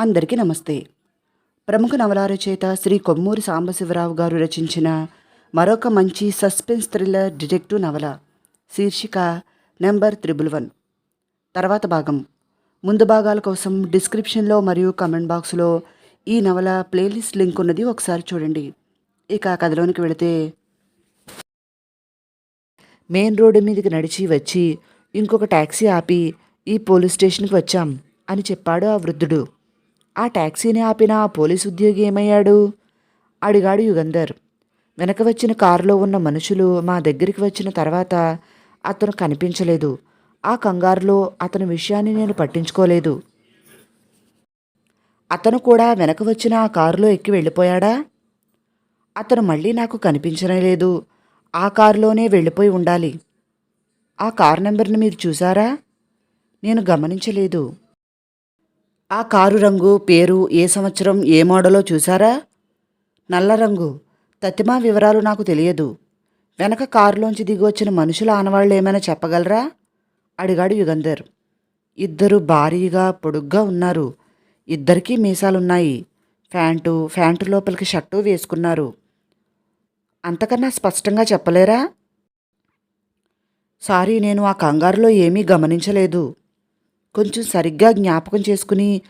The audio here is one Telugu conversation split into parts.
అందరికీ నమస్తే. ప్రముఖ నవలా రచయిత శ్రీ కొమ్మూరి సాంబశివరావు గారు రచించిన మరొక మంచి సస్పెన్స్ థ్రిల్లర్ డిటెక్టివ్ నవల శీర్షిక నెంబర్ త్రిబుల్ వన్. తర్వాత భాగం. ముందు భాగాల కోసం డిస్క్రిప్షన్లో మరియు కమెంట్ బాక్స్లో ఈ నవల ప్లేలిస్ట్ లింక్ ఉన్నది ఒకసారి చూడండి. ఇక కథలోనికి వెళితే మెయిన్ రోడ్డు మీదకి నడిచి వచ్చి ఇంకొక ట్యాక్సీ ఆపి ఈ పోలీస్ స్టేషన్కి వచ్చాం అని చెప్పాడు ఆ వృద్ధుడు. ఆ ట్యాక్సీని ఆపిన ఆ పోలీస్ ఉద్యోగి ఏమయ్యాడు? అడిగాడు యుగంధర్. వెనక వచ్చిన కారులో ఉన్న మనుషులు మా దగ్గరికి వచ్చిన తర్వాత అతను కనిపించలేదు. ఆ కంగారులో అతని విషయాన్ని నేను పట్టించుకోలేదు. అతను కూడా వెనక వచ్చిన ఆ కారులో ఎక్కి వెళ్ళిపోయాడా? అతను మళ్ళీ నాకు కనిపించలేదు ఆ కారులోనే వెళ్ళిపోయి ఉండాలి. ఆ కారు నెంబర్ని మీరు చూసారా నేను గమనించలేదు. ఆ కారు రంగు పేరు ఏ సంవత్సరం ఏ మోడలో చూసారా నల్ల రంగు. తతిమా వివరాలు నాకు తెలియదు. వెనక కారులోంచి దిగొచ్చిన మనుషుల ఆనవాళ్ళు ఏమైనా చెప్పగలరా? అడిగాడు యుగంధర్. ఇద్దరు భారీగా పొడుగ్గా ఉన్నారు. ఇద్దరికీ మీసాలున్నాయి. ఫ్యాంటు ఫ్యాంటు లోపలికి షర్టు వేసుకున్నారు. అంతకన్నా స్పష్టంగా చెప్పలేరా? సారీ నేను ఆ కంగారులో ఏమీ గమనించలేదు. కొంచెం సరిగ్గా జ్ఞాపకం చేసుకుని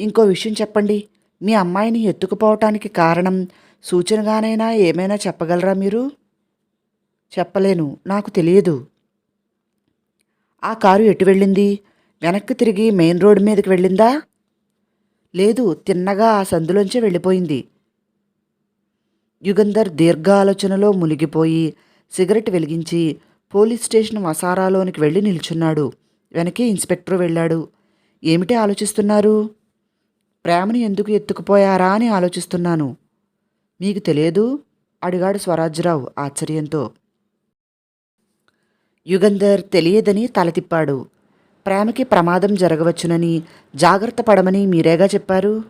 ఇంకో విషయం చెప్పండి. మీ అమ్మాయిని ఎత్తుకుపోవటానికి కారణం సూచనగానైనా ఏమైనా చెప్పగలరా మీరు? చెప్పలేను. నాకు తెలియదు. ఆ కారు ఎటు వెళ్ళింది? వెనక్కి తిరిగి మెయిన్ రోడ్ మీదకి వెళ్ళిందా? లేదు తిన్నగా ఆ సందులోంచే వెళ్ళిపోయింది. యుగంధర్ దీర్ఘ ఆలోచనలో మునిగిపోయి సిగరెట్ వెలిగించి పోలీస్ స్టేషన్ వసారాలోనికి వెళ్ళి నిల్చున్నాడు. వెనకే ఇన్స్పెక్టర్ వెళ్ళాడు. ఏమిటి ఆలోచిస్తున్నారు? ప్రేమను ఎందుకు ఎత్తుకుపోయారా అని ఆలోచిస్తున్నాను. మీకు తెలియదు? అడిగాడు స్వరాజ్యరావు ఆశ్చర్యంతో. యుగంధర్ తెలియదని తలతిప్పాడు ప్రేమకి ప్రమాదం జరగవచ్చునని జాగ్రత్త పడమని మీరేగా చెప్పారు?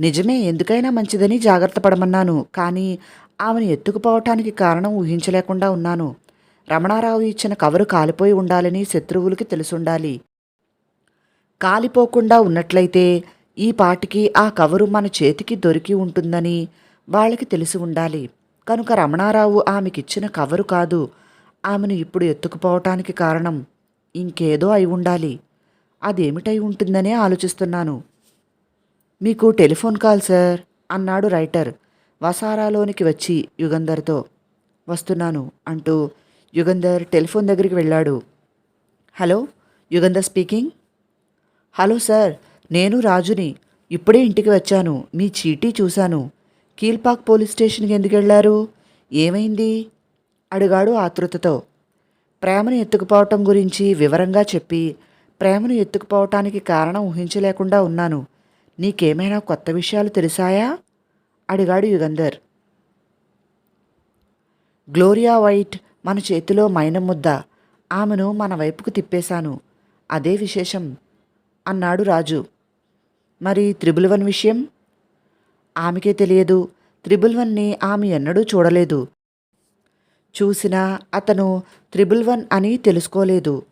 నిజమే ఎందుకైనా మంచిదని జాగ్రత్త పడమన్నాను కానీ ఆమెను ఎత్తుకుపోవటానికి కారణం ఊహించలేకుండా ఉన్నాను. రమణారావు ఇచ్చిన కవరు కాలిపోయి ఉండాలని శత్రువులకి తెలుసుండాలి. కాలిపోకుండా ఉన్నట్లయితే ఈ పాటికి ఆ కవరు మన చేతికి దొరికి ఉంటుందని వాళ్ళకి తెలిసి ఉండాలి. కనుక రమణారావు ఆమెకిచ్చిన కవరు కాదు ఆమెను ఇప్పుడు ఎత్తుకుపోవటానికి కారణం ఇంకేదో అయి ఉండాలి. అదేమిటై ఉంటుందనే ఆలోచిస్తున్నాను. మీకు టెలిఫోన్ కాల్ సార్ అన్నాడు రైటర్ వసారాలోనికి వచ్చి యుగంధర్తో. వస్తున్నాను అంటూ యుగంధర్ టెలిఫోన్ దగ్గరికి వెళ్ళాడు. Hello Yugandhar speaking? Hello sir నేను రాజుని. ఇప్పుడే ఇంటికి వచ్చాను. మీ చీటీ చూశాను. కీల్పాక్ పోలీస్ స్టేషన్కి ఎందుకు వెళ్ళారు? ఏమైంది? అడిగాడు ఆతృతతో. ప్రేమను ఎత్తుకుపోవటం గురించి వివరంగా చెప్పి ప్రేమను ఎత్తుకుపోవటానికి కారణం ఊహించలేకుండా ఉన్నాను. నీకేమైనా కొత్త విషయాలు తెలిసాయా? అడిగాడు యుగంధర్. గ్లోరియా వైట్ మన చేతిలో మైనం ముద్ద ఆమెను మన వైపుకు తిప్పేశాను. అదే విశేషం అన్నాడు రాజు. మరి త్రిబుల్ వన్ విషయం? ఆమెకే తెలియదు. త్రిబుల్ వన్ని ఆమె ఎన్నడూ చూడలేదు. చూసినా అతను త్రిబుల్ వన్ అని తెలుసుకోలేదు.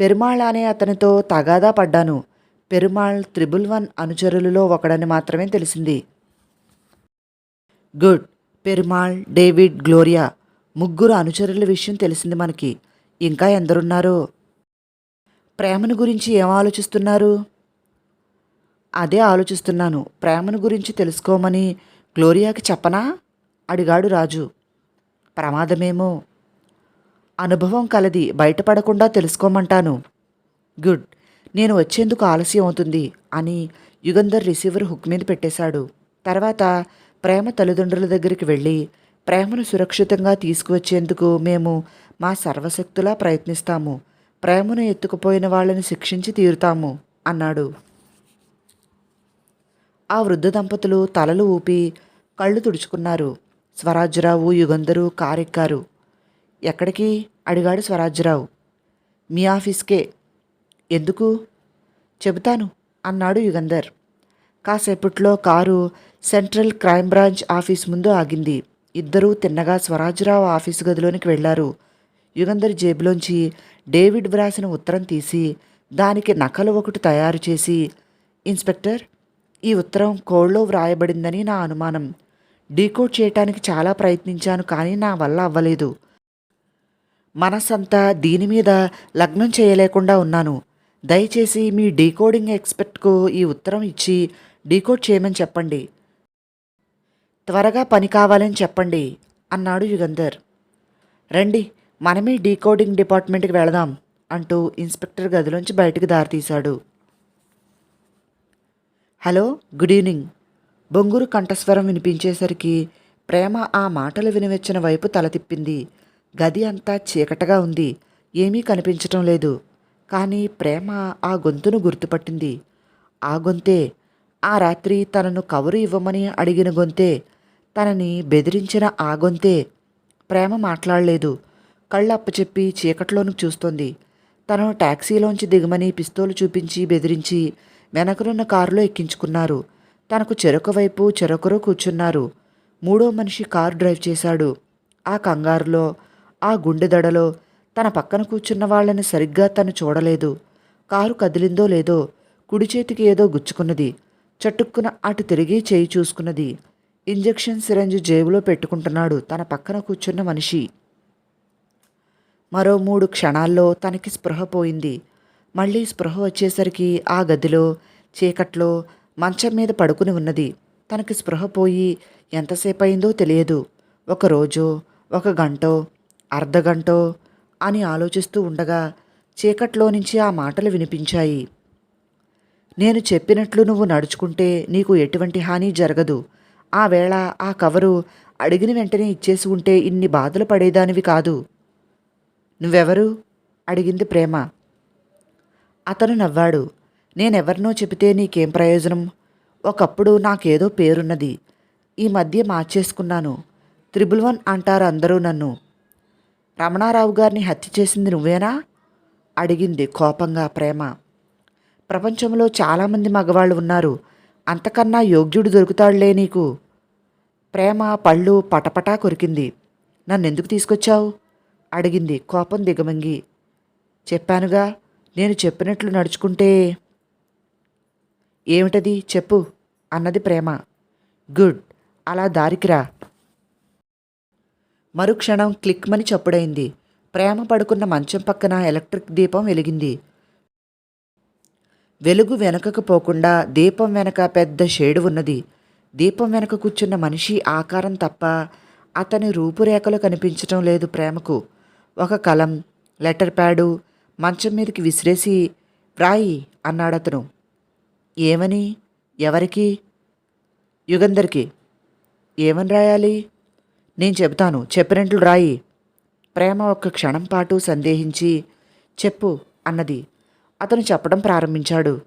పెరుమాళ్ అనే అతనితో తగాదా పడ్డాను. పెరుమాళ్ త్రిబుల్ వన్ అనుచరులలో ఒకడని మాత్రమే తెలిసింది. గుడ్. Perumal David Gloria. ముగ్గురు అనుచరుల విషయం తెలిసింది మనకి. ఇంకా ఎందరున్నారు? ప్రేమను గురించి ఏం ఆలోచిస్తున్నారు? అదే ఆలోచిస్తున్నాను. ప్రేమను గురించి తెలుసుకోమని గ్లోరియాకి చెప్పనా? అడిగాడు రాజు. ప్రమాదమేమో. అనుభవం కలది. బయటపడకుండా తెలుసుకోమంటాను. గుడ్. నేను వచ్చేందుకు ఆలస్యం అవుతుంది అని యుగంధర్ రిసీవర్ హుక్ మీద పెట్టేశాడు. తర్వాత ప్రేమ తల్లిదండ్రుల దగ్గరికి వెళ్ళి ప్రేమను సురక్షితంగా తీసుకువచ్చేందుకు మేము మా సర్వశక్తులా ప్రయత్నిస్తాము. ప్రేమను ఎత్తుకుపోయిన వాళ్ళని శిక్షించి తీరుతాము అన్నాడు. ఆ వృద్ధ దంపతులు తలలు ఊపి కళ్ళు తుడుచుకున్నారు. స్వరాజ్యరావు యుగంధరు కారెక్కారు. ఎక్కడికి? అడిగాడు స్వరాజ్యరావు మీ ఆఫీస్కే. ఎందుకు? చెబుతాను అన్నాడు యుగంధర్. కాసేపట్లో car central crime branch office ముందు ఆగింది. ఇద్దరూ తిన్నగా స్వరాజ్యరావు ఆఫీసు గదిలోనికి వెళ్ళారు యుగంధర్ జేబులోంచి డేవిడ్ వ్రాసిన ఉత్తరం తీసి దానికి నకలు ఒకటి తయారు చేసి ఇన్స్పెక్టర్ ఈ ఉత్తరం కోడ్లో వ్రాయబడిందని నా అనుమానం. డీకోడ్ చేయటానికి చాలా ప్రయత్నించాను కానీ నా వల్ల అవ్వలేదు. మనసంతా దీని మీద లగ్నం చేయలేకుండా ఉన్నాను. దయచేసి మీ డీకోడింగ్ ఎక్స్పర్ట్కు ఈ ఉత్తరం ఇచ్చి డీకోడ్ చేయమని చెప్పండి. త్వరగా పని కావాలని చెప్పండి అన్నాడు యుగంధర్. రండి మనమే డీకోడింగ్ డిపార్ట్మెంట్కి వెళదాం అంటూ ఇన్స్పెక్టర్ గదిలోంచి బయటకు దారితీశాడు. Hello good evening. బొంగురు కంఠస్వరం వినిపించేసరికి ప్రేమ ఆ మాటలు వినివెచ్చిన వైపు తల తిప్పింది. గది అంతా చీకటగా ఉంది ఏమీ కనిపించటం లేదు. కానీ ప్రేమ ఆ గొంతును గుర్తుపట్టింది. ఆ గొంతే ఆ రాత్రి తనను కవరు ఇవ్వమని అడిగిన గొంతే తనని బెదిరించిన ఆగొంతే ప్రేమ మాట్లాడలేదు. కళ్ళు అప్పచెప్పి చీకట్లోనికి చూస్తోంది. తను టాక్సీలోంచి దిగమని పిస్తోలు చూపించి బెదిరించి వెనకనున్న కారులో ఎక్కించుకున్నారు. తనకు చెరొక వైపు చెరొకరు కూర్చున్నారు. మూడో మనిషి కారు డ్రైవ్ చేశాడు. ఆ కంగారులో ఆ గుండెదడలో తన పక్కన కూర్చున్న వాళ్ళని సరిగ్గా తను చూడలేదు. కారు కదిలిందో లేదో కుడి చేతికి ఏదో గుచ్చుకున్నది. చటుక్కున అటు తిరిగి చేయి చూసుకున్నది. ఇంజెక్షన్ సిరంజి జేబులో పెట్టుకుంటున్నాడు. తన పక్కన కూర్చున్న మనిషి. మరో మూడు క్షణాల్లో తనకి స్పృహ పోయింది. మళ్ళీ స్పృహ వచ్చేసరికి ఆ గదిలో చీకట్లో మంచం మీద పడుకుని ఉన్నది. తనకి స్పృహ పోయి ఎంతసేపు అయిందో తెలియదు. ఒక రోజో ఒక గంటో అర్ధగంటో అని ఆలోచిస్తూ ఉండగా చీకట్లో నుంచి ఆ మాటలు వినిపించాయి. నేను చెప్పినట్లు నువ్వు నడుచుకుంటే నీకు ఎటువంటి హాని జరగదు. ఆ వేళ ఆ కవరు అడిగిన వెంటనే ఇచ్చేసి ఉంటే ఇన్ని బాధలు పడేదానివి కాదు. నువ్వెవరు? అడిగింది ప్రేమ. అతను నవ్వాడు. నేనెవరినో చెబితే నీకేం ప్రయోజనం? ఒకప్పుడు నాకేదో పేరున్నది. ఈ మధ్య మార్చేసుకున్నాను. త్రిబుల్ వన్ అంటారు అందరూ నన్ను. రమణారావు గారిని హత్య చేసింది నువ్వేనా? అడిగింది కోపంగా ప్రేమ. ప్రపంచంలో చాలామంది మగవాళ్ళు ఉన్నారు. అంతకన్నా యోగ్యుడు దొరుకుతాడులే నీకు. ప్రేమ పళ్ళు పటపటా కొరికింది. నన్నెందుకు తీసుకొచ్చావు? అడిగింది కోపం దిగమంగి. చెప్పానుగా నేను చెప్పినట్లు నడుచుకుంటే. ఏమిటది? చెప్పు అన్నది ప్రేమ. గుడ్ అలా దారికిరా మరుక్షణం క్లిక్మని చప్పుడైంది. ప్రేమ పడుకున్న మంచం పక్కన ఎలక్ట్రిక్ దీపం వెలిగింది. వెలుగు వెనకకు పోకుండా దీపం వెనక పెద్ద షేడు ఉన్నది. దీపం వెనక కూర్చున్న మనిషి ఆకారం తప్ప అతని రూపురేఖలు కనిపించటం లేదు ప్రేమకు. ఒక కలం లెటర్ ప్యాడు మంచం మీదకి విసిరేసి వ్రాయి అన్నాడతను. ఏమని? ఎవరికి? యుగంధర్కి. ఏమని రాయాలి? నేను చెబుతాను. చెప్పినట్లు రాయి. ప్రేమ ఒక్క క్షణం పాటు సందేహించి చెప్పు అన్నది. అతను చెప్పడం ప్రారంభించాడు.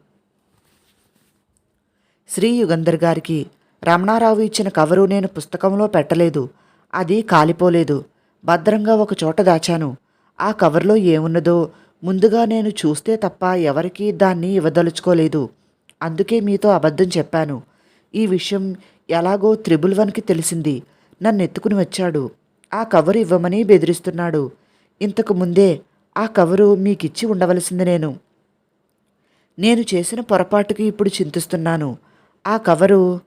శ్రీ యుగంధర్ గారికి రమణారావు ఇచ్చిన కవరు నేను పుస్తకంలో పెట్టలేదు. అది కాలిపోలేదు. భద్రంగా ఒక చోట దాచాను. ఆ కవర్లో ఏమున్నదో ముందుగా నేను చూస్తే తప్ప ఎవరికీ దాన్ని ఇవ్వదలుచుకోలేదు. అందుకే మీతో అబద్ధం చెప్పాను. ఈ విషయం ఎలాగో త్రిబుల్ వన్కి తెలిసింది. నన్ను ఎత్తుకుని వచ్చాడు. ఆ కవరు ఇవ్వమని బెదిరిస్తున్నాడు. ఇంతకు ముందే ఆ కవరు మీకిచ్చి ఉండవలసింది నేను. నేను చేసిన పొరపాటుకి ఇప్పుడు చింతిస్తున్నాను. ఆ కవరు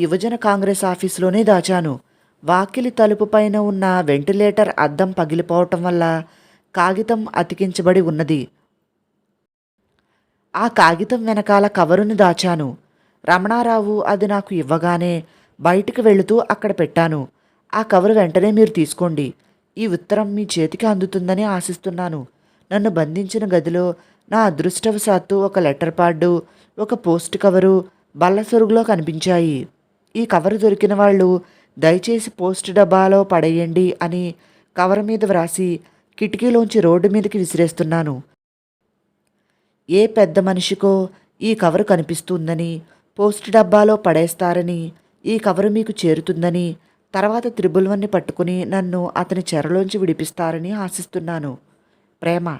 యువజన కాంగ్రెస్ ఆఫీసులోనే దాచాను. వాకిలి తలుపు పైన ఉన్న వెంటిలేటర్ అద్దం పగిలిపోవటం వల్ల కాగితం అతికించబడి ఉన్నది. ఆ కాగితం వెనకాల కవరును దాచాను. రమణారావు అది నాకు ఇవ్వగానే బయటికి వెళుతూ అక్కడ పెట్టాను. ఆ కవరు వెంటనే మీరు తీసుకోండి. ఈ ఉత్తరం మీ చేతికి అందుతుందని ఆశిస్తున్నాను. నన్ను బంధించిన గదిలో నా అదృష్టవశాత్తు ఒక లెటర్ ప్యాడు ఒక పోస్ట్ కవరు బల్ల సొరుగులో కనిపించాయి. ఈ కవరు దొరికిన వాళ్ళు దయచేసి పోస్ట్ డబ్బాలో పడేయండి అని కవర్ మీద వ్రాసి కిటికీలోంచి రోడ్డు మీదకి విసిరేస్తున్నాను. ఏ పెద్ద మనిషికో ఈ కవరు కనిపిస్తుందని పోస్ట్ డబ్బాలో పడేస్తారని ఈ కవరు మీకు చేరుతుందని తర్వాత త్రిబుల్వన్ని పట్టుకుని నన్ను అతని చెరలోంచి విడిపిస్తారని ఆశిస్తున్నాను. ప్రేమ.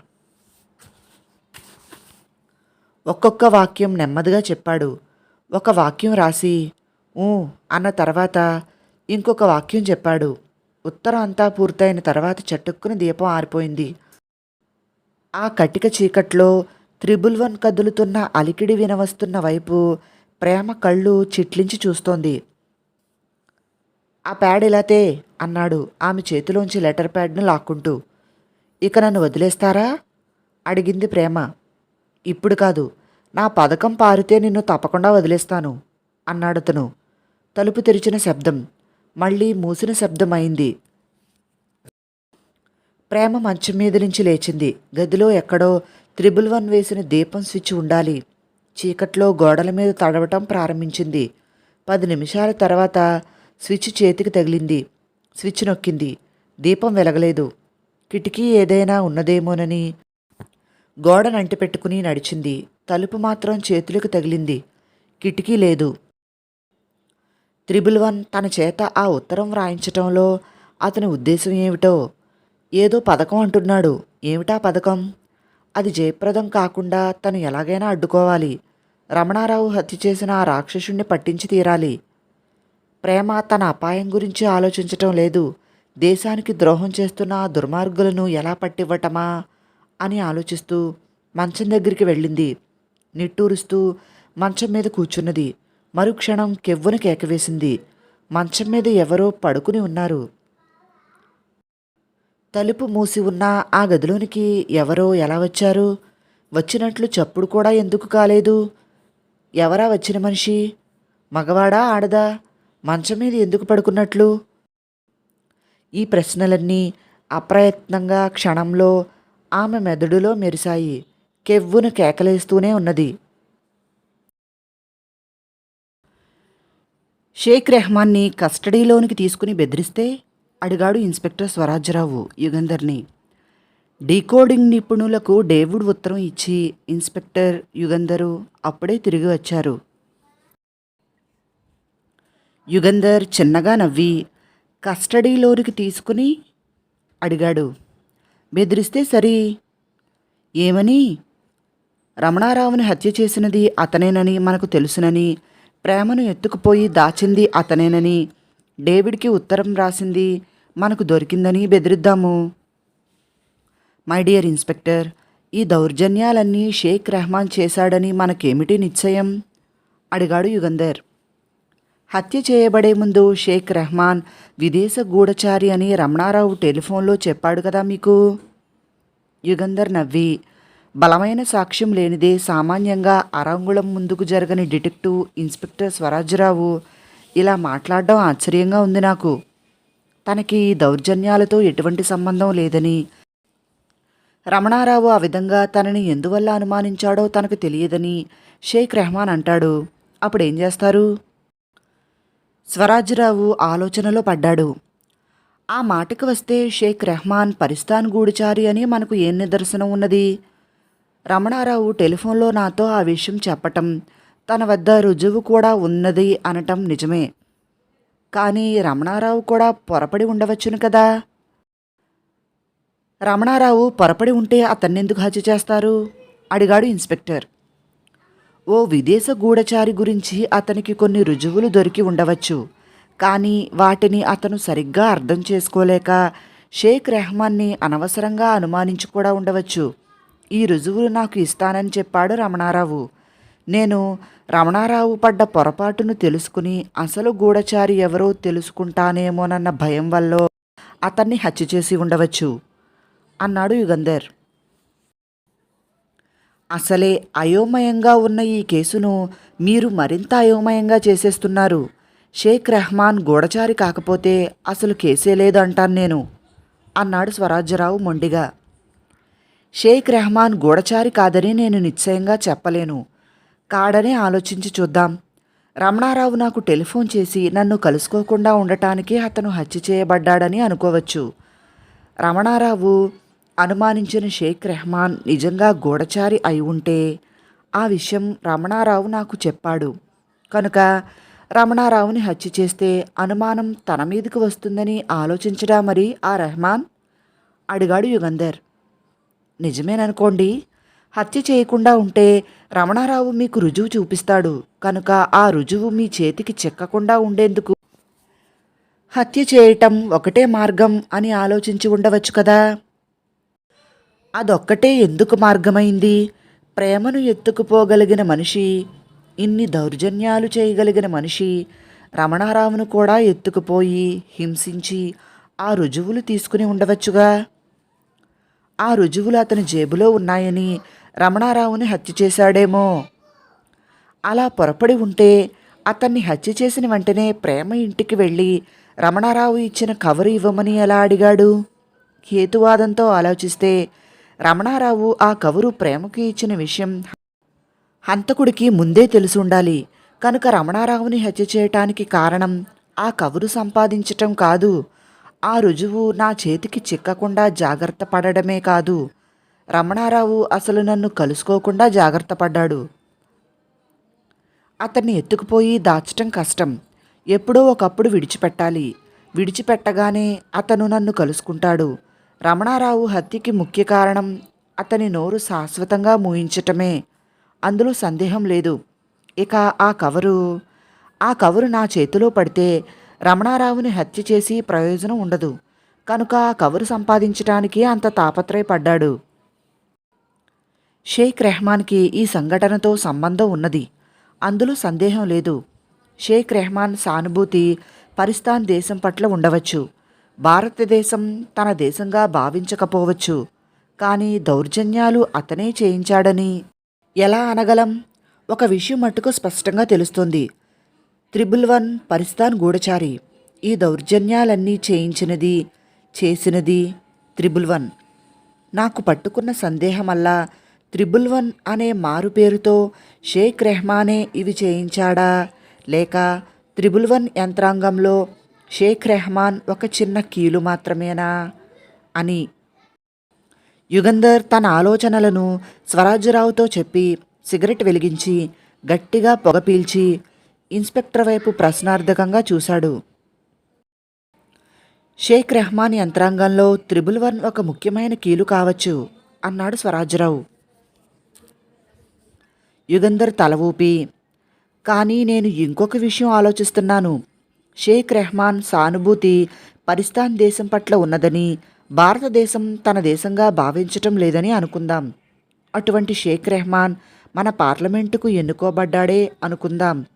ఒక్కొక్క వాక్యం నెమ్మదిగా చెప్పాడు. ఒక వాక్యం రాసి ఊ అన్న తర్వాత ఇంకొక వాక్యం చెప్పాడు. ఉత్తరం అంతా పూర్తయిన తర్వాత చటుక్కున దీపం ఆరిపోయింది. ఆ కటిక చీకట్లో త్రిబుల్ వన్ కదులుతున్న అలికిడి వినవస్తున్న వైపు ప్రేమ కళ్ళు చిట్లించి చూస్తోంది. ఆ ప్యాడ్ ఇలాతే అన్నాడు ఆమె చేతిలోంచి లెటర్ ప్యాడ్ను లాక్కుంటూ. ఇక నన్ను వదిలేస్తారా? అడిగింది ప్రేమ. ఇప్పుడు కాదు నా పథకం పారితే నిన్ను తప్పకుండా వదిలేస్తాను అన్నాడతను. తలుపు తెరిచిన శబ్దం. మళ్ళీ మూసిన శబ్దం అయింది ప్రేమ మంచం మీద నుంచి లేచింది. గదిలో ఎక్కడో త్రిబుల్ వన్ వేసిన దీపం స్విచ్ ఉండాలి. చీకట్లో గోడల మీద తడవటం ప్రారంభించింది. పది నిమిషాల తర్వాత స్విచ్ చేతికి తగిలింది. స్విచ్ నొక్కింది. దీపం వెలగలేదు. కిటికీ ఏదైనా ఉన్నదేమోనని గోడనంటి పెట్టుకుని నడిచింది. తలుపు మాత్రం చేతులకు తగిలింది. కిటికీ లేదు. త్రిబుల్ వన్ తన చేత ఆ ఉత్తరం వ్రాయించటంలో అతని ఉద్దేశం ఏమిటో? ఏదో పథకం అంటున్నాడు. ఏమిటా పథకం? అది జయప్రదం కాకుండా తను ఎలాగైనా అడ్డుకోవాలి. రమణారావు హత్య చేసిన ఆ రాక్షసుణ్ణి పట్టించి తీరాలి. ప్రేమ తన అపాయం గురించి ఆలోచించటం లేదు. దేశానికి ద్రోహం చేస్తున్న ఆ దుర్మార్గులను ఎలా పట్టివ్వటమా అని ఆలోచిస్తూ మంచం దగ్గరికి వెళ్ళింది. నిట్టూరుస్తూ మంచం మీద కూర్చున్నది. మరుక్షణం కెవ్వున కేకవేసింది. మంచం మీద ఎవరో పడుకుని ఉన్నారు. తలుపు మూసి ఉన్న ఆ గదిలోనికి ఎవరో ఎలా వచ్చారు? వచ్చినట్లు చప్పుడు కూడా ఎందుకు కాలేదు? ఎవరా వచ్చిన మనిషి? మగవాడా ఆడదా? మంచం మీద ఎందుకు పడుకున్నట్లు? ఈ ప్రశ్నలన్నీ అప్రయత్నంగా క్షణంలో ఆమె మెదడులో మెరిశాయి. కెవ్వును కేకలేస్తూనే ఉన్నది. షేక్ రెహమాన్ని కస్టడీలోనికి తీసుకుని బెదిరిస్తే అడిగాడు ఇన్స్పెక్టర్ స్వరాజ్యరావు యుగంధర్ని. డీకోడింగ్ నిపుణులకు డేవిడ్ ఉత్తరం ఇచ్చి ఇన్స్పెక్టర్ యుగంధరు అప్పుడే తిరిగి వచ్చారు. యుగంధర్ చిన్నగా నవ్వి కస్టడీలోనికి తీసుకుని అడిగాడు. బెదిరిస్తే సరి. ఏమని? రమణారావుని హత్య చేసినది అతనేనని మనకు తెలుసునని ప్రేమను ఎత్తుకుపోయి దాచింది అతనేనని డేవిడ్కి ఉత్తరం రాసింది మనకు దొరికిందని బెదిరిద్దాము. మై డియర్ ఇన్స్పెక్టర్ ఈ దౌర్జన్యాలన్నీ షేక్ రెహమాన్ చేశాడని మనకేమిటి నిశ్చయం? అడిగాడు యుగంధర్. హత్య చేయబడే ముందు షేక్ రెహమాన్ విదేశ గూఢచారి అని రమణారావు టెలిఫోన్లో చెప్పాడు కదా మీకు? యుగంధర్ నవ్వి బలమైన సాక్ష్యం లేనిదే సామాన్యంగా అరంగుళం ముందుకు జరగని డిటెక్టివ్ ఇన్స్పెక్టర్ స్వరాజ్యరావు ఇలా మాట్లాడడం ఆశ్చర్యంగా ఉంది నాకు. తనకి ఈ దౌర్జన్యాలతో ఎటువంటి సంబంధం లేదని. రమణారావు ఆ విధంగా తనని ఎందువల్ల అనుమానించాడో తనకు తెలియదని షేక్ రెహమాన్ అంటాడు. అప్పుడేం చేస్తారు? స్వరాజ్యరావు ఆలోచనలో పడ్డాడు. ఆ మాటకు వస్తే షేక్ రెహమాన్ పరిస్థాన్ గూడిచారి అని మనకు ఏం నిదర్శనం ఉన్నది? రమణారావు టెలిఫోన్లో నాతో ఆ విషయం చెప్పటం తన వద్ద రుజువు కూడా ఉన్నది అనటం నిజమే. కానీ రమణారావు కూడా పొరపడి ఉండవచ్చును కదా? రమణారావు పొరపడి ఉంటే అతన్నెందుకు హత్య చేస్తారు? అడిగాడు ఇన్స్పెక్టర్. ఓ విదేశ గూఢచారి గురించి అతనికి కొన్ని రుజువులు దొరికి ఉండవచ్చు. కానీ వాటిని అతను సరిగ్గా అర్థం చేసుకోలేక షేక్ రెహమాన్ని అనవసరంగా అనుమానించి కూడా ఉండవచ్చు. ఈ రుజువులు నాకు ఇస్తానని చెప్పాడు రమణారావు. నేను రమణారావు పడ్డ పొరపాటును తెలుసుకుని అసలు గూఢచారి ఎవరో తెలుసుకుంటానేమోనన్న భయం వల్ల అతన్ని హత్య చేసి ఉండవచ్చు అన్నాడు యుగంధర్. అసలే అయోమయంగా ఉన్న ఈ కేసును మీరు మరింత అయోమయంగా చేసేస్తున్నారు. షేక్ రెహమాన్ గూఢచారి కాకపోతే అసలు కేసే లేదు అంటాను నేను అన్నాడు స్వరాజ్యరావు మొండిగా. షేక్ రెహమాన్ గూఢచారి కాదని నేను నిశ్చయంగా చెప్పలేను. కాడనే ఆలోచించి చూద్దాం. రమణారావు నాకు టెలిఫోన్ చేసి నన్ను కలుసుకోకుండా ఉండటానికి అతను హత్య చేయబడ్డాడని అనుకోవచ్చు. రమణారావు అనుమానించిన షేక్ రెహమాన్ నిజంగా గూఢచారి అయి ఉంటే ఆ విషయం రమణారావు నాకు చెప్పాడు. కనుక రమణారావుని హత్య చేస్తే అనుమానం తన మీదకి వస్తుందని ఆలోచించడా మరి ఆ రెహమాన్? అడిగాడు యుగంధర్. నిజమేననుకోండి. హత్య చేయకుండా ఉంటే రమణారావు మీకు రుజువు చూపిస్తాడు. కనుక ఆ రుజువు మీ చేతికి చెక్కకుండా ఉండేందుకు. హత్య చేయటం ఒకటే మార్గం అని ఆలోచించి ఉండవచ్చు కదా. అదొక్కటే ఎందుకు మార్గమైంది? ప్రేమను ఎత్తుకుపోగలిగిన మనిషి ఇన్ని దౌర్జన్యాలు చేయగలిగిన మనిషి రమణారావును కూడా ఎత్తుకుపోయి హింసించి ఆ రుజువులు తీసుకుని ఉండవచ్చుగా? ఆ రుజువులు అతని జేబులో ఉన్నాయని రమణారావుని హత్య చేశాడేమో. అలా పొరపడి ఉంటే అతన్ని హత్య చేసిన వెంటనే ప్రేమ ఇంటికి వెళ్ళి రమణారావు ఇచ్చిన కవరు ఇవ్వమని ఎలా అడిగాడు? హేతువాదంతో ఆలోచిస్తే రమణారావు ఆ కవరు ప్రేమకు ఇచ్చిన విషయం హంతకుడికి ముందే తెలిసి ఉండాలి. కనుక రమణారావుని హత్య చేయటానికి కారణం ఆ కవరు సంపాదించటం కాదు. ఆ రుజువు నా చేతికి చిక్కకుండా జాగ్రత్త పడడమే కాదు. రమణారావు అసలు నన్ను కలుసుకోకుండా జాగ్రత్త పడ్డాడు. అతన్ని ఎత్తుకుపోయి దాచటం కష్టం. ఎప్పుడో ఒకప్పుడు విడిచిపెట్టాలి. విడిచిపెట్టగానే అతను నన్ను కలుసుకుంటాడు. రమణారావు హత్యకి ముఖ్య కారణం అతని నోరు శాశ్వతంగా మూయించటమే. అందులో సందేహం లేదు. ఇక ఆ కవరు ఆ కవరు నా చేతిలో పడితే రమణారావుని హత్య చేసి ప్రయోజనం ఉండదు. కనుక ఆ కవరు సంపాదించటానికి అంత తాపత్రయపడ్డాడు. షేక్ రెహమాన్కి ఈ సంఘటనతో సంబంధం ఉన్నది. అందులో సందేహం లేదు. షేక్ రెహమాన్ సానుభూతి పరిస్థాన్ దేశం పట్ల ఉండవచ్చు. భారతదేశం తన దేశంగా భావించకపోవచ్చు. కానీ దౌర్జన్యాలు అతనే చేయించాడని ఎలా అనగలం? ఒక విషయం మట్టుకు స్పష్టంగా తెలుస్తుంది. త్రిబుల్ వన్ పరిస్థాన్ గూఢచారి. ఈ దౌర్జన్యాలన్నీ చేయించినది చేసినది త్రిబుల్ వన్. నాకు పట్టుకున్న సందేహమల్లా త్రిబుల్ వన్ అనే మారు పేరుతో షేక్ రెహమానే ఇవి చేయించాడా? లేక త్రిబుల్ వన్ యంత్రాంగంలో షేక్ రెహమాన్ ఒక చిన్న కీలు మాత్రమేనా? అని యుగంధర్ తన ఆలోచనలను స్వరాజ్యరావుతో చెప్పి సిగరెట్ వెలిగించి గట్టిగా పొగ పీల్చి ఇన్స్పెక్టర్ వైపు ప్రశ్నార్థకంగా చూశాడు. షేక్ రెహమాన్ యంత్రాంగంలో త్రిబుల్ వన్ ఒక ముఖ్యమైన కీలు కావచ్చు అన్నాడు స్వరాజ్రావు. యుగంధర్ తల ఊపి కానీ నేను ఇంకొక విషయం ఆలోచిస్తున్నాను. షేక్ రెహమాన్ సానుభూతి పరిస్థాన్ దేశం పట్ల ఉన్నదని భారతదేశం తన దేశంగా భావించటం లేదని అనుకుందాం. అటువంటి షేక్ రెహమాన్ మన పార్లమెంటుకు ఎన్నుకోబడ్డాడే అనుకుందాం.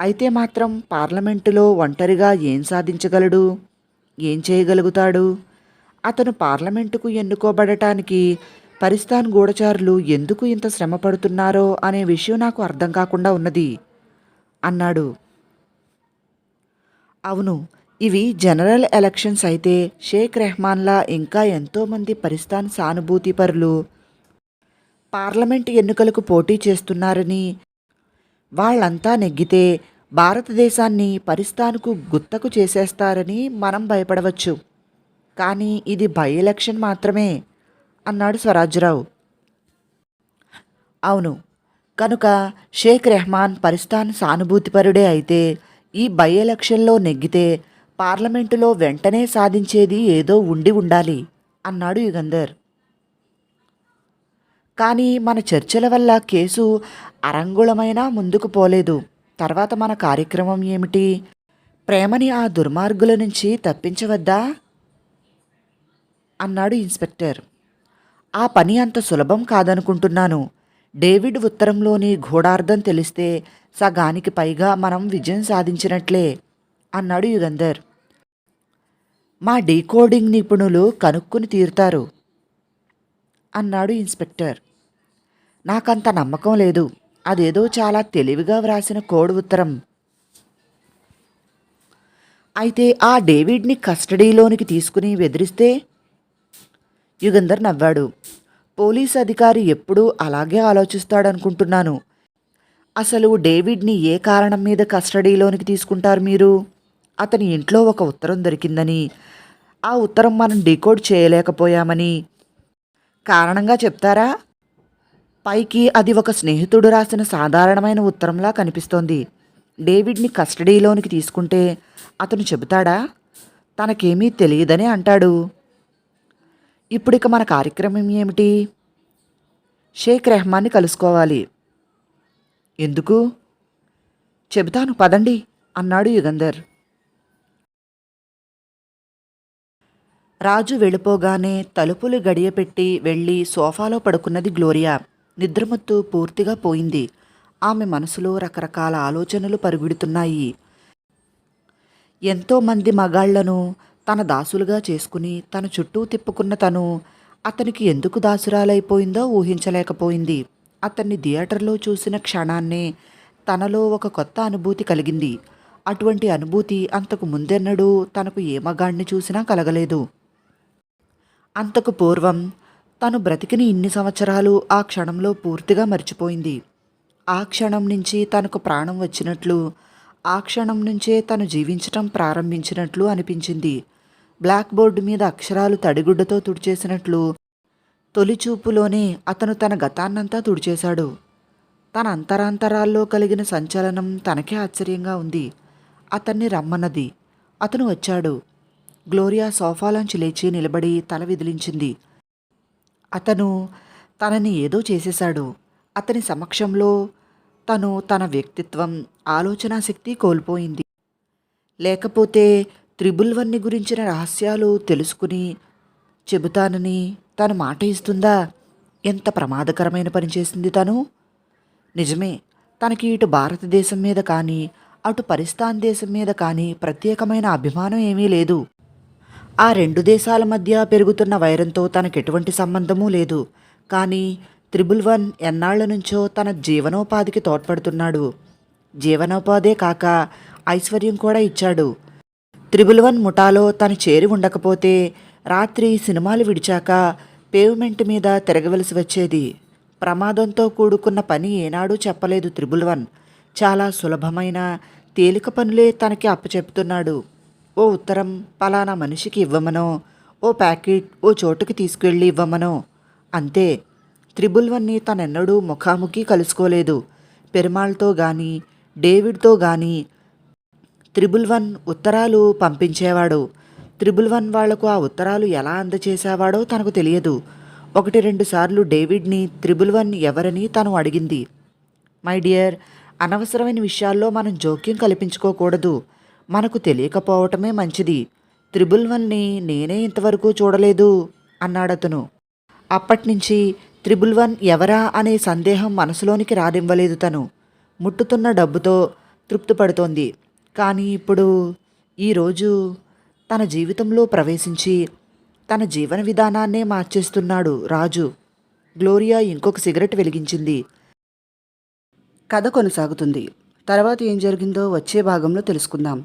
అయితే మాత్రం పార్లమెంటులో ఒంటరిగా ఏం సాధించగలడు? ఏం చేయగలుగుతాడు? అతను పార్లమెంటుకు ఎన్నుకోబడటానికి పరిస్థాన్ గూఢచారులు ఎందుకు ఇంత శ్రమ పడుతున్నారో అనే విషయం నాకు అర్థం కాకుండా ఉన్నది అన్నాడు. అవును ఇవి జనరల్ ఎలక్షన్స్ అయితే షేక్ రెహమాన్లా ఇంకా ఎంతోమంది పరిస్థాన్ సానుభూతిపరులు పార్లమెంట్ ఎన్నికలకు పోటీ చేస్తున్నారని వాళ్ళంతా నెగ్గితే భారతదేశాన్ని పరిస్థానుకు గుత్తకు చేసేస్తారని మనం భయపడవచ్చు. కానీ ఇది బై ఎలక్షన్ మాత్రమే అన్నాడు స్వరాజ్యరావు అవును కనుక షేక్ రెహమాన్ పరిస్థాన్ సానుభూతిపరుడే అయితే ఈ బై ఎలక్షన్లో నెగ్గితే పార్లమెంటులో వెంటనే సాధించేది ఏదో ఉండి ఉండాలి అన్నాడు యుగంధర్. కానీ మన చర్చల వల్ల కేసు అరంగుళమైనా ముందుకు పోలేదు. తర్వాత మన కార్యక్రమం ఏమిటి? ప్రేమని ఆ దుర్మార్గుల నుంచి తప్పించవద్దా? అన్నాడు ఇన్స్పెక్టర్. ఆ పని అంత సులభం కాదనుకుంటున్నాను. డేవిడ్ ఉత్తరంలోని ఘోడార్థం తెలిస్తే సగానికి పైగా మనం విజయం సాధించినట్లే అన్నాడు యుగంధర్. మా డీకోడింగ్ నిపుణులు కనుక్కుని తీరుతారు అన్నాడు ఇన్స్పెక్టర్. నాకంత నమ్మకం లేదు. అదేదో చాలా తెలివిగా వ్రాసిన కోడ్ ఉత్తరం. అయితే ఆ డేవిడ్ని కస్టడీలోనికి తీసుకుని బెదిరిస్తే? యుగంధర్ నవ్వాడు. పోలీస్ అధికారి ఎప్పుడూ అలాగే ఆలోచిస్తాడనుకుంటున్నాను. అసలు డేవిడ్ని ఏ కారణం మీద కస్టడీలోనికి తీసుకుంటారు మీరు? అతని ఇంట్లో ఒక ఉత్తరం దొరికిందని. ఆ ఉత్తరం మనం డీకోడ్ చేయలేకపోయామని. కారణంగా చెప్తారా? పైకి అది ఒక స్నేహితుడు రాసిన సాధారణమైన ఉత్తరంలా కనిపిస్తోంది. డేవిడ్ని కస్టడీలోనికి తీసుకుంటే అతను చెబుతాడా? తనకేమీ తెలియదని అంటాడు. ఇప్పుడిక మన కార్యక్రమం ఏమిటి? షేక్ రెహమాన్ని కలుసుకోవాలి. ఎందుకు? చెబుతాను పదండి అన్నాడు యుగంధర్. రాజు వెళ్ళిపోగానే తలుపులు గడియపెట్టి వెళ్ళి సోఫాలో పడుకున్నది గ్లోరియా. నిద్రమత్తు పూర్తిగా పోయింది. ఆమె మనసులో రకరకాల ఆలోచనలు పరుగుడుతున్నాయి. ఎంతోమంది మగాళ్ళను తన దాసులుగా చేసుకుని తన చుట్టూ తిప్పుకున్న తను అతనికి ఎందుకు దాసురాలైపోయిందో ఊహించలేకపోయింది. అతన్ని థియేటర్లో చూసిన క్షణాన్నే తనలో ఒక కొత్త అనుభూతి కలిగింది. అటువంటి అనుభూతి అంతకు ముందెన్నడూ తనకు ఏ మగాణ్ణి చూసినా కలగలేదు. అంతకు పూర్వం తను బ్రతికిన ఇన్ని సంవత్సరాలు ఆ క్షణంలో పూర్తిగా మర్చిపోయింది. ఆ క్షణం నుంచి తనకు ప్రాణం వచ్చినట్లు ఆ క్షణం నుంచే తను జీవించటం ప్రారంభించినట్లు అనిపించింది. బ్లాక్ బోర్డు మీద అక్షరాలు తడిగుడ్డతో తుడిచేసినట్లు తొలి చూపులోనే అతను తన గతాన్నంతా తుడిచేశాడు. తన అంతరాంతరాల్లో కలిగిన సంచలనం తనకే ఆశ్చర్యంగా ఉంది. అతన్ని రమ్మన్నది. అతను వచ్చాడు. గ్లోరియా సోఫాలోంచి లేచి నిలబడి తల విదిలించింది. అతను తనని ఏదో చేసేశాడు. అతని సమక్షంలో తను తన వ్యక్తిత్వం ఆలోచనా శక్తి కోల్పోయింది. లేకపోతే త్రిబుల్ వన్ని గురించిన రహస్యాలు తెలుసుకుని చెబుతానని తను మాట ఇస్తుందా? ఎంత ప్రమాదకరమైన పని చేసింది తను? నిజమే తనకి ఇటు భారతదేశం మీద కానీ అటు పరిస్థాన్ దేశం మీద కానీ ప్రత్యేకమైన అభిమానం ఏమీ లేదు. ఆ రెండు దేశాల మధ్య పెరుగుతున్న వైరంతో తనకు ఎటువంటి సంబంధమూ లేదు. కానీ త్రిబుల్ వన్ ఎన్నాళ్ళ నుంచో తన జీవనోపాధికి తోడ్పడుతున్నాడు. జీవనోపాధే కాక ఐశ్వర్యం కూడా ఇచ్చాడు. త్రిబుల్ వన్ ముఠాలో తను చేరి ఉండకపోతే రాత్రి సినిమాలు విడిచాక పేవ్మెంట్ మీద తిరగవలసి వచ్చేది. ప్రమాదంతో కూడుకున్న పని ఏనాడూ చెప్పలేదు త్రిబుల్ వన్. చాలా సులభమైన తేలిక పనులే తనకి అప్పచెప్తున్నాడు. ఓ ఉత్తరం పలానా మనిషికి ఇవ్వమనో ఓ ప్యాకెట్ ఓ చోటుకి తీసుకెళ్ళి ఇవ్వమనో. అంతే త్రిబుల్ వన్ని తనెన్నడూ ముఖాముఖి కలుసుకోలేదు. పెరుమాళ్తో గాని డేవిడ్తో గాని త్రిబుల్ వన్ ఉత్తరాలు పంపించేవాడు. త్రిబుల్ వన్ వాళ్ళకు ఆ ఉత్తరాలు ఎలా అందచేసేవాడో తనకు తెలియదు. ఒకటి రెండు సార్లు డేవిడ్ని త్రిబుల్ వన్ ఎవరని తను అడిగింది. మై డియర్ అనవసరమైన విషయాల్లో మనం జోక్యం కల్పించుకోకూడదు. మనకు తెలియకపోవటమే మంచిది. త్రిబుల్ వన్ని నేనే ఇంతవరకు చూడలేదు అన్నాడతను. అప్పట్నుంచి త్రిబుల్ వన్ ఎవరా అనే సందేహం మనసులోనికి రానివ్వలేదు తను. ముట్టుతున్న డబ్బుతో తృప్తిపడుతోంది. కానీ ఇప్పుడు ఈరోజు తన జీవితంలో ప్రవేశించి తన జీవన విధానాన్నే మార్చేస్తున్నాడు రాజు. గ్లోరియా ఇంకొక సిగరెట్ వెలిగించింది. కథ కొనసాగుతుంది. తర్వాత ఏం జరిగిందో వచ్చే భాగంలో తెలుసుకుందాం.